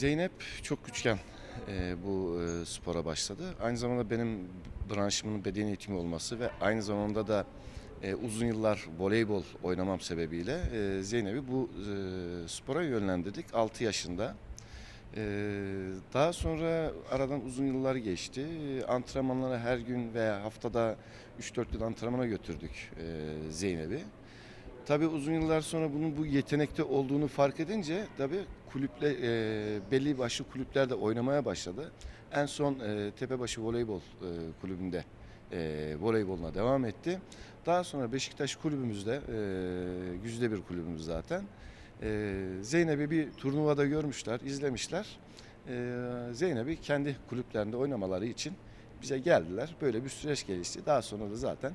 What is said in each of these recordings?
Zeynep çok küçükken e, bu e, spora başladı. Aynı zamanda benim branşımın beden eğitimi olması ve aynı zamanda da e, uzun yıllar voleybol oynamam sebebiyle e, Zeynep'i bu e, spora yönlendirdik 6 yaşında. E, daha sonra aradan uzun yıllar geçti. Antrenmanlara her gün veya haftada 3-4 gün antrenmana götürdük e, Zeynep'i. Tabii uzun yıllar sonra bunun bu yetenekte olduğunu fark edince tabii kulüple e, belli başlı kulüplerde oynamaya başladı. En son e, Tepebaşı Voleybol e, Kulübü'nde e, voleyboluna devam etti. Daha sonra Beşiktaş kulübümüzde e, yüzde bir kulübümüz zaten. E, Zeynep'i bir turnuvada görmüşler, izlemişler. E, Zeynep'i kendi kulüplerinde oynamaları için bize geldiler. Böyle bir süreç gelişti. Daha sonra da zaten e,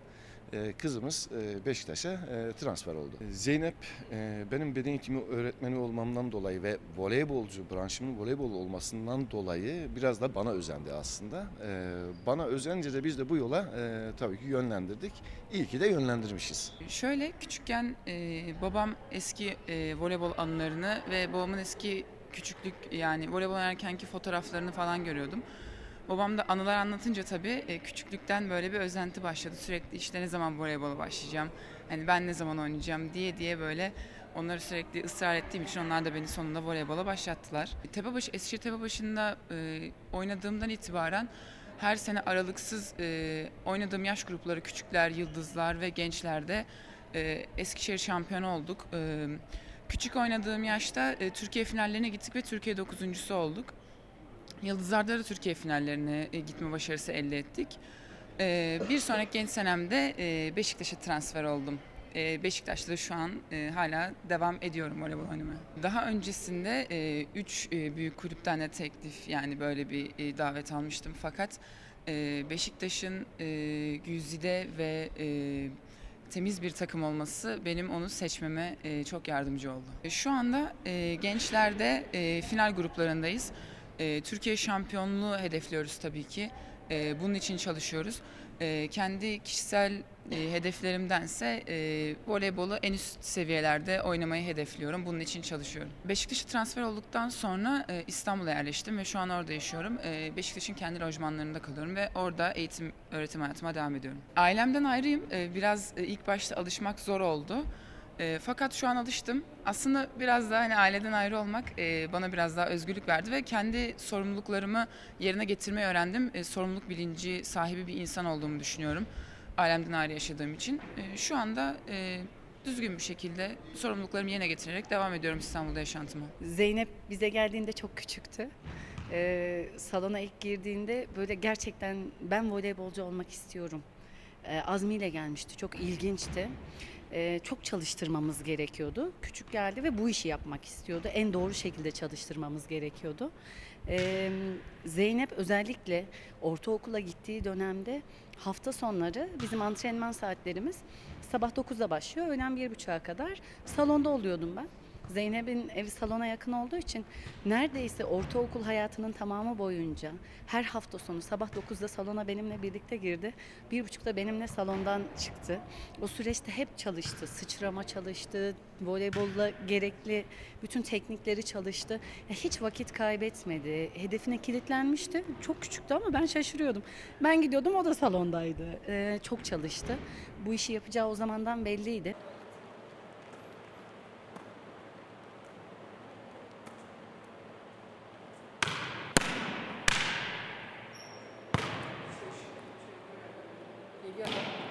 kızımız e, Beşiktaş'a e, transfer oldu. Zeynep e, benim beden eğitimi öğretmeni olmamdan dolayı ve voleybolcu branşımın voleybol olmasından dolayı biraz da bana özendi aslında. Bana özenince de biz de bu yola tabii ki yönlendirdik. İyi ki de yönlendirmişiz. Şöyle küçükken babam eski voleybol anılarını ve babamın eski küçüklük yani voleybol oynarkenki fotoğraflarını falan görüyordum. Babam da anılar anlatınca tabii e, küçüklükten böyle bir özenti başladı. Sürekli işte ne zaman voleybola başlayacağım, hani ben ne zaman oynayacağım diye diye böyle onları sürekli ısrar ettiğim için onlar da beni sonunda voleybola başlattılar. Tepebaşı, Eskişehir Tepebaşı'nda e, oynadığımdan itibaren her sene aralıksız e, oynadığım yaş grupları küçükler, yıldızlar ve gençlerde e, Eskişehir şampiyonu olduk. E, küçük oynadığım yaşta e, Türkiye finallerine gittik ve Türkiye dokuzuncusu olduk. Yıldızlarda da Türkiye finallerine e, gitme başarısı elde ettik. E, bir sonraki genç senemde e, Beşiktaş'a transfer oldum. Beşiktaş'ta şu an hala devam ediyorum voleybol oynamaya. Daha öncesinde 3 büyük kulüpten de teklif yani böyle bir davet almıştım. Fakat Beşiktaş'ın güzide ve temiz bir takım olması benim onu seçmeme çok yardımcı oldu. Şu anda gençlerde final gruplarındayız. E, Türkiye şampiyonluğu hedefliyoruz tabii ki. E, bunun için çalışıyoruz. E, kendi kişisel e, hedeflerimdense e, voleybolu en üst seviyelerde oynamayı hedefliyorum. Bunun için çalışıyorum. Beşiktaş'a transfer olduktan sonra e, İstanbul'a yerleştim ve şu an orada yaşıyorum. E, Beşiktaş'ın kendi lojmanlarında kalıyorum ve orada eğitim, öğretim hayatıma devam ediyorum. Ailemden ayrıyım. E, biraz e, ilk başta alışmak zor oldu. E, fakat şu an alıştım. Aslında biraz daha hani aileden ayrı olmak e, bana biraz daha özgürlük verdi ve kendi sorumluluklarımı yerine getirmeyi öğrendim. E, sorumluluk bilinci sahibi bir insan olduğumu düşünüyorum. Ailemden ayrı yaşadığım için. E, şu anda e, düzgün bir şekilde sorumluluklarımı yerine getirerek devam ediyorum İstanbul'da yaşantıma. Zeynep bize geldiğinde çok küçüktü. Ee, salona ilk girdiğinde böyle gerçekten ben voleybolcu olmak istiyorum. Ee, azmiyle gelmişti. Çok ilginçti. Ee, çok çalıştırmamız gerekiyordu. Küçük geldi ve bu işi yapmak istiyordu. En doğru şekilde çalıştırmamız gerekiyordu. Ee, Zeynep özellikle ortaokula gittiği dönemde hafta sonları bizim antrenman saatlerimiz sabah 9'da başlıyor. Öğlen 1.30'a kadar salonda oluyordum ben. Zeynep'in evi salona yakın olduğu için neredeyse ortaokul hayatının tamamı boyunca her hafta sonu sabah 9'da salona benimle birlikte girdi. Bir buçukta benimle salondan çıktı. O süreçte hep çalıştı. Sıçrama çalıştı. Voleybolla gerekli bütün teknikleri çalıştı. Hiç vakit kaybetmedi. Hedefine kilitlenmişti. Çok küçüktü ama ben şaşırıyordum. Ben gidiyordum o da salondaydı. Ee, çok çalıştı. Bu işi yapacağı o zamandan belliydi. Yeah.